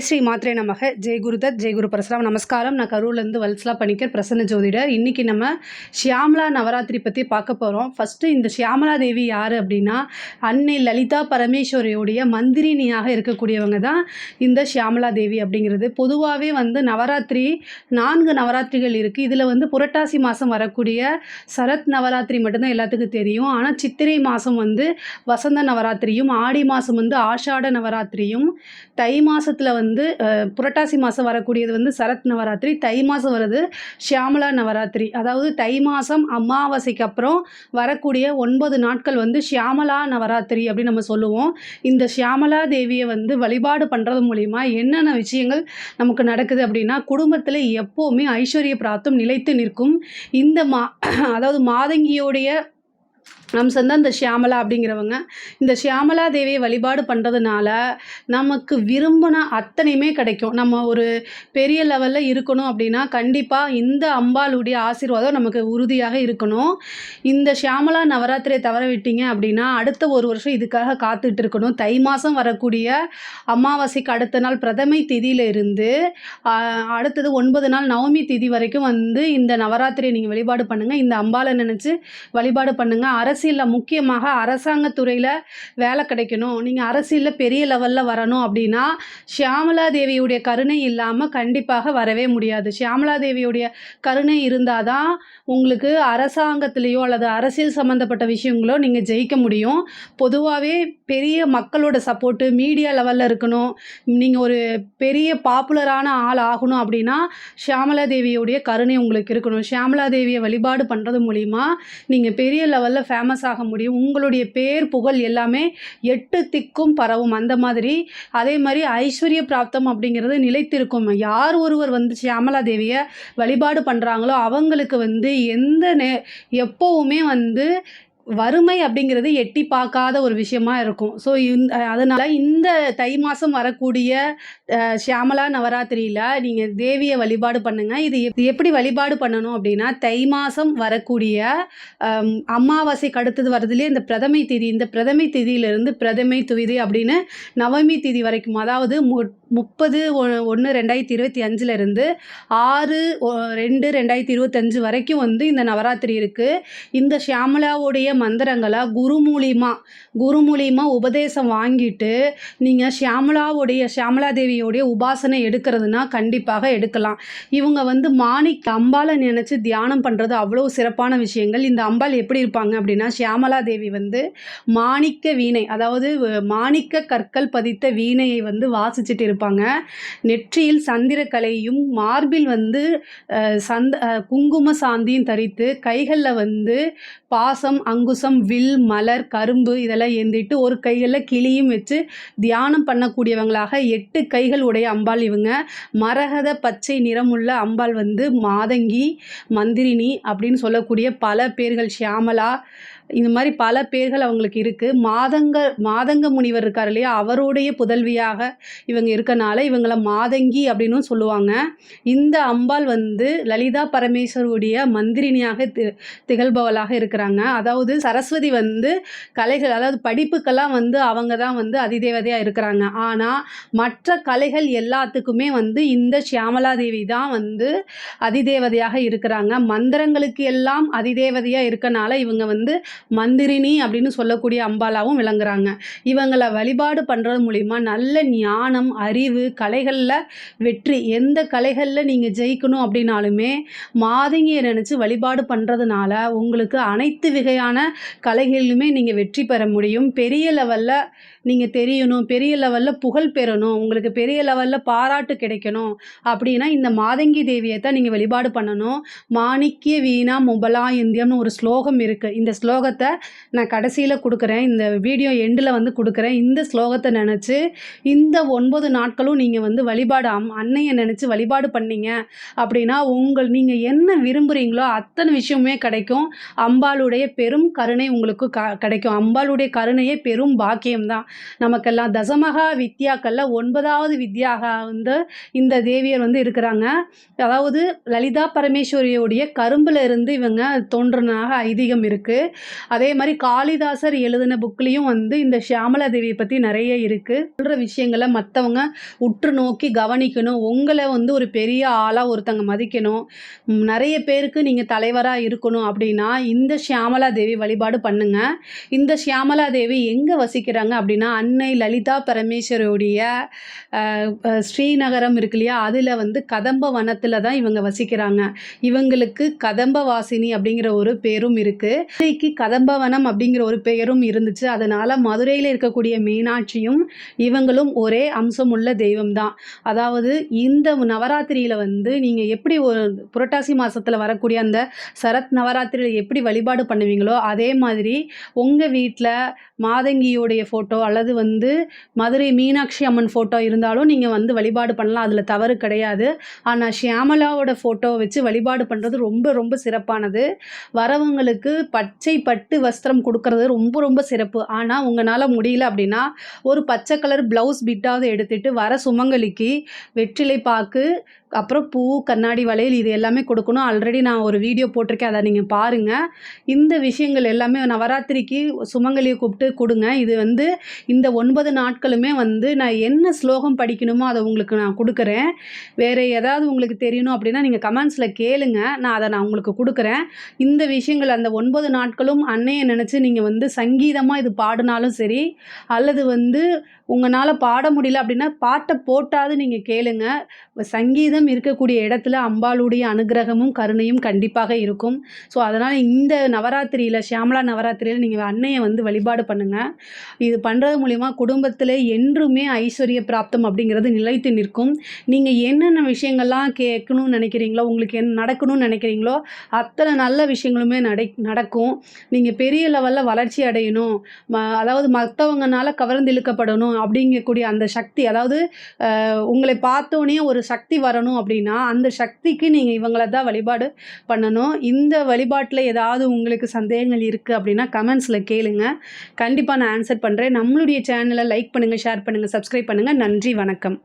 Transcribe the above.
ஜெய் ஸ்ரீ மாத்ரே நமக. ஜெய் குருதத் ஜெய் குரு பரசுராம். நமஸ்காரம். நான் கரூர்லேருந்து வல்சலா பணிக்கர் பிரசன்ன ஜோதிடர். இன்றைக்கி நம்ம ஷியாமலா நவராத்திரி பற்றி பார்க்க போகிறோம் ஃபஸ்ட்டு இந்த ஷியாமலா தேவி யார் அப்படின்னா அன்னை லலிதா பரமேஸ்வரியுடைய மந்திரினியாக இருக்கக்கூடியவங்க தான் இந்த ஷியாமலா தேவி அப்படிங்கிறது. பொதுவாகவே வந்து நவராத்திரி நான்கு நவராத்திரிகள் இருக்குது இதில் வந்து புரட்டாசி மாதம் வரக்கூடிய சரத் நவராத்திரி மட்டும்தான் எல்லாத்துக்கும் தெரியும். ஆனால் சித்திரை மாதம் வந்து வசந்த நவராத்திரியும் ஆடி மாதம் வந்து ஆஷாட நவராத்திரியும் தை மாதத்தில் வந்து வந்து புரட்டாசி மாதம் வரக்கூடியது வந்து சரத் நவராத்திரி தை மாதம் வருது ஷியாமலா நவராத்திரி. அதாவது தை மாதம் அமாவாசைக்கு அப்புறம் வரக்கூடிய ஒன்பது நாட்கள் வந்து ஷியாமலா நவராத்திரி அப்படின்னு நம்ம சொல்லுவோம். இந்த ஷியாமலா தேவியை வந்து வழிபாடு பண்ணுறது மூலிமா என்னென்ன விஷயங்கள் நமக்கு நடக்குது அப்படின்னா குடும்பத்தில் எப்போவுமே ஐஸ்வர்ய பிராப்தம் நிலைத்து நிற்கும். இந்த மா அதாவது மாதங்கியோடைய நம் தான் இந்த ஷியாமலா அப்படிங்கிறவங்க இந்த ஷியாமலா தேவியை வழிபாடு பண்ணுறதுனால நமக்கு விரும்பின அத்தனையுமே கிடைக்கும். நம்ம ஒரு பெரிய லெவலில் இருக்கணும் அப்படின்னா கண்டிப்பாக இந்த அம்பாளுடைய ஆசீர்வாதம் நமக்கு உறுதியாக இருக்கணும். இந்த ஷியாமலா நவராத்திரியை தவற விட்டீங்க அப்படின்னா அடுத்த ஒரு வருஷம் இதுக்காக காத்துட்டு இருக்கணும். தை மாதம் வரக்கூடிய அமாவாசைக்கு அடுத்த நாள் பிரதமை திதியில இருந்து அடுத்தது ஒன்பது நாள் நவமி திதி வரைக்கும் வந்து இந்த நவராத்திரியை நீங்கள் வழிபாடு பண்ணுங்கள் இந்த அம்பாளை நினச்சி வழிபாடு பண்ணுங்கள் அரசு அரசியலில் முக்கியமாக அரசாங்கத்துறையில் வேலை கிடைக்கணும். நீங்கள் அரசியலில் பெரிய லெவலில் வரணும் அப்படின்னா ஷியாமலா தேவியுடைய கருணை இல்லாமல் கண்டிப்பாக வரவே முடியாது. ஷியாமலா தேவியுடைய கருணை இருந்தால் தான் உங்களுக்கு அரசாங்கத்திலேயோ அல்லது அரசியல் சம்மந்தப்பட்ட விஷயங்களோ நீங்கள் ஜெயிக்க முடியும். பொதுவாகவே பெரிய மக்களோட சப்போர்ட்டு மீடியா லெவலில் இருக்கணும். நீங்கள் ஒரு பெரிய பாப்புலரான ஆள் ஆகணும் அப்படின்னா ஷியாமலா தேவியுடைய கருணை உங்களுக்கு இருக்கணும். ஷியாமலா தேவியை வழிபாடு பண்ணுறது மூலிமா நீங்கள் பெரிய லெவலில் ஃபேமஸ் ஆக முடியும். உங்களுடைய பேர் புகழ் எல்லாமே எட்டு திக்கும் பரவும் அந்த மாதிரி. அதே மாதிரி ஐஸ்வர்ய பிராப்தம் அப்படிங்கிறது நிலைத்திருக்கும். யார் ஒருவர் வந்து சியாமலா தேவியை வழிபாடு பண்ணுறாங்களோ அவங்களுக்கு வந்து எந்த நே எப்போவுமே வந்து வறுமை அப்படிங்கிறது எட்டி பார்க்காத ஒரு விஷயமா இருக்கும். ஸோ இந்த அதனால் இந்த தை மாதம் வரக்கூடிய ஷியாமலா நவராத்திரியில் நீங்கள் தேவியை வழிபாடு பண்ணுங்கள் இது எப்- எப்படி வழிபாடு பண்ணணும் அப்படின்னா தை மாதம் வரக்கூடிய அமாவாசைக்கு அடுத்தது வரதுலேயே இந்த பிரதமை திதி இந்த பிரதமை திதியிலிருந்து பிரதமை துவிதி அப்படின்னு நவமி திதி வரைக்கும் அதாவது முப்பது ஒன்று ரெண்டாயிரத்தி இருபத்தி அஞ்சுலேருந்து ஆறு ரெண்டு ரெண்டாயிரத்தி இருபத்தஞ்சு வரைக்கும் வந்து இந்த நவராத்திரி இருக்குது இந்த ஷியாமலாவுடைய மந்திரங்களை குரு மூலியமாக குரு மூலியமா உபதேசம் வாங்கிட்டு நீங்கள் ஷியாமலாவுடைய ஷியாமலா தேவியோடைய உபாசனை எடுக்கிறதுனா கண்டிப்பாக எடுக்கலாம். இவங்க வந்து மாணிக் அம்பாலை நினச்சி தியானம் பண்ணுறது அவ்வளோ சிறப்பான விஷயங்கள். இந்த அம்பாள் எப்படி இருப்பாங்க அப்படின்னா ஷியாமலா தேவி வந்து மாணிக்க வீணை அதாவது மாணிக்க கற்கள் பதித்த வீணையை வந்து வாசிச்சுட்டு இருப்பாங்க நெற்றியில் சந்திரக்கலையும் மார்பில் வந்து சந்த குங்கும சாந்தியும் தரித்து கைகளில் வந்து பாசம் அங்குசம் வில் மலர் கரும்பு இதெல்லாம் ஏந்திட்டு ஒரு கைகளில் கிளியும் வச்சு தியானம் பண்ணக்கூடியவங்களாக எட்டு கைகள் உடைய அம்பாள் இவங்க. மரகத பச்சை நிறமுள்ள அம்பாள் வந்து மாதங்கி மந்திரினி அப்படின்னு சொல்லக்கூடிய பல பேர்கள் ஷியாமலா இந்த மாதிரி பல பேர்கள் அவங்களுக்கு இருக்குது மாதங்க மாதங்க முனிவர் இருக்கார் இல்லையா? அவருடைய புதல்வியாக இவங்க இருக்கனால இவங்கள மாதங்கி அப்படின்னும் சொல்லுவாங்க. இந்த அம்பாள் வந்து லலிதா பரமேஸ்வருடைய மந்திரினியாக தி திகழ்பவளாக இருக்கிறாங்க. அதாவது சரஸ்வதி வந்து கலைகள் அதாவது படிப்புக்கெல்லாம் வந்து அவங்க தான் வந்து அதிதேவதையாக இருக்கிறாங்க. ஆனால் மற்ற கலைகள் எல்லாத்துக்குமே வந்து இந்த ஷியாமலா தேவி தான் வந்து அதிதேவதையாக இருக்கிறாங்க. மந்திரங்களுக்கு எல்லாம் அதிதேவதையாக இருக்கனால இவங்க வந்து மந்திரினி அப்படின்னு சொல்லக்கூடிய அம்பாலாவும் விளங்குறாங்க. இவங்களை வழிபாடு பண்ணுறது மூலிமா நல்ல ஞானம் அறிவு கலைகளில் வெற்றி. எந்த கலைகளில் நீங்கள் ஜெயிக்கணும் அப்படின்னாலுமே மாதங்கியை நினச்சி வழிபாடு பண்ணுறதுனால உங்களுக்கு அனைத்து வகையான கலைகளிலுமே நீங்கள் வெற்றி பெற முடியும். பெரிய லெவலில் நீங்கள் தெரியணும் பெரிய லெவலில் புகழ் பெறணும் உங்களுக்கு பெரிய லெவலில் பாராட்டு கிடைக்கணும் அப்படின்னா இந்த மாதங்கி தேவியை தான் நீங்கள் வழிபாடு பண்ணணும். மாணிக்கிய வீணா முபலா இந்தியம்னு ஒரு ஸ்லோகம் இருக்குது இந்த ஸ்லோகத்தை நான் கடைசியில் கொடுக்குறேன். இந்த வீடியோ எண்டில் வந்து கொடுக்குறேன். இந்த ஸ்லோகத்தை நினச்சி இந்த ஒன்பது நாட்களும் நீங்கள் வந்து வழிபாடு அம் அன்னையை நினச்சி வழிபாடு பண்ணீங்க அப்படின்னா உங்கள் நீங்கள் என்ன விரும்புகிறீங்களோ அத்தனை விஷயமுமே கிடைக்கும். அம்பாளுடைய பெரும் கருணை உங்களுக்கு க கிடைக்கும். அம்பாளுடைய கருணையே பெரும் பாக்கியம்தான். நமக்கெல்லாம் தசமகா வித்யாக்களில் ஒன்பதாவது வித்யாக வந்து இந்த தேவியர் வந்து இருக்கிறாங்க. அதாவது லலிதா பரமேஸ்வரியோடைய கரும்பில் இருந்து இவங்க தோன்றினாக ஐதீகம் இருக்குது அதே மாதிரி காளிதாசர் எழுதின புக்லேயும் வந்து இந்த சியாமலா தேவியை பற்றி நிறைய இருக்குது சொல்கிற விஷயங்கள மற்றவங்க உற்று நோக்கி கவனிக்கணும். உங்களை வந்து ஒரு பெரிய ஆளாக ஒருத்தங்க மதிக்கணும். நிறைய பேருக்கு நீங்கள் தலைவராக இருக்கணும் அப்படின்னா இந்த சியாமலா தேவி வழிபாடு பண்ணுங்கள் இந்த சியாமலா தேவி எங்கே வசிக்கிறாங்க அப்படின்னா அன்னை லலிதா பரமேஸ்வரியுடைய ஸ்ரீநகரம் இருக்கு இல்லையா? அதில் வந்து கதம்ப வனத்தில் தான் இவங்க வசிக்கிறாங்க. இவங்களுக்கு கதம்ப வாசினி அப்படிங்கிற ஒரு பேரும் இருக்குது கதம்பவனம் அப்படிங்கிற ஒரு பெயரும் இருந்துச்சு. அதனால மதுரையில் இருக்கக்கூடிய மீனாட்சியும், இவங்களும் ஒரே அம்சம் உள்ள தெய்வம் தான். அதாவது இந்த நவராத்திரியில வந்து நீங்க எப்படி ஒரு புரட்டாசி மாசத்துல வரக்கூடிய அந்த சரத் நவராத்திரியில எப்படி வழிபாடு பண்ணுவீங்களோ, அதே மாதிரி உங்க வீட்டில் மாதங்கியோடைய ஃபோட்டோ அல்லது வந்து மதுரை மீனாட்சி அம்மன் ஃபோட்டோ இருந்தாலும் நீங்க வந்து வழிபாடு பண்ணலாம். அதுல தவறு கிடையாது. ஆனால் ஷியாமலாவோட ஃபோட்டோவ வச்சு வழிபாடு பண்றது ரொம்ப ரொம்ப சிறப்பானது. வரவங்களுக்கு பச்சை பட்டு வஸ்திரம் கொடுக்கறது ரொம்ப ரொம்ப சிறப்பு. ஆனால் உங்களால் முடியல அப்படின்னா ஒரு பச்சை கலர் ப்ளவுஸ் பிட்டாவது எடுத்துகிட்டு வர சுமங்கலிக்கு வெற்றிலை பாக்கு, அப்புறம் பூ, கண்ணாடி வளையல் இது எல்லாமே கொடுக்கணும் ஆல்ரெடி நான் ஒரு வீடியோ போட்டிருக்கேன். அதை நீங்கள் பாருங்கள் இந்த விஷயங்கள் எல்லாமே நவராத்திரிக்கு சுமங்கலியை கூப்பிட்டு கொடுங்க இது வந்து இந்த ஒன்பது நாட்களுமே வந்து நான் என்ன ஸ்லோகம் படிக்கணுமோ அதை உங்களுக்கு நான் கொடுக்குறேன் வேறு ஏதாவது உங்களுக்கு தெரியணும் அப்படின்னா நீங்கள் கமெண்ட்ஸில் கேளுங்க. நான் அதை நான் உங்களுக்கு கொடுக்குறேன் இந்த விஷயங்கள் அந்த ஒன்பது நாட்களும் அன்னைய நினச்சி நீங்கள் வந்து சங்கீதமாக இது பாடினாலும் சரி, அல்லது வந்து உங்களால் பாட முடியல அப்படின்னா பாட்டை போட்டாவது நீங்கள் கேளுங்க. சங்கீதம் இருக்கக்கூடிய இடத்துல அம்பாளுடைய அனுக்கிரகமும், கருணையும் கண்டிப்பாக இருக்கும். ஸோ அதனால் இந்த நவராத்திரியில் ஷியாமலா நவராத்திரியில் நீங்கள் அன்னையை வந்து வழிபாடு பண்ணுங்கள் இது பண்ணுறது மூலிமா குடும்பத்தில் என்றுமே ஐஸ்வர்ய பிராப்தம் அப்படிங்கிறது நிலைத்து நிற்கும். நீங்கள் என்னென்ன விஷயங்கள்லாம் கேட்கணும்னு நினைக்கிறீங்களோ உங்களுக்கு என்ன நடக்கணும்னு நினைக்கிறீங்களோ அத்தனை நல்ல விஷயங்களுமே நடை நடக்கும். நீங்கள் பெரிய லெவலில் வளர்ச்சி அடையணும். ம அதாவது மற்றவங்கனால கவர்ந்து இழுக்கப்படணும் அப்படிங்கக்கூடிய அந்த சக்தி அதாவது உங்களை பார்த்தோன்னே ஒரு சக்தி வரணும் அப்படின்னா அந்த சக்திக்கு நீங்கள் இவங்கள தான் வழிபாடு பண்ணணும். இந்த வழிபாட்டில் ஏதாவது உங்களுக்கு சந்தேகங்கள் இருக்குது அப்படின்னா கமெண்ட்ஸில் கேளுங்க. கண்டிப்பாக நான் ஆன்சர் பண்ணுறேன் நம்மளுடைய சேனலை லைக் பண்ணுங்கள் ஷேர் பண்ணுங்கள் சப்ஸ்கிரைப் பண்ணுங்கள் நன்றி, வணக்கம்.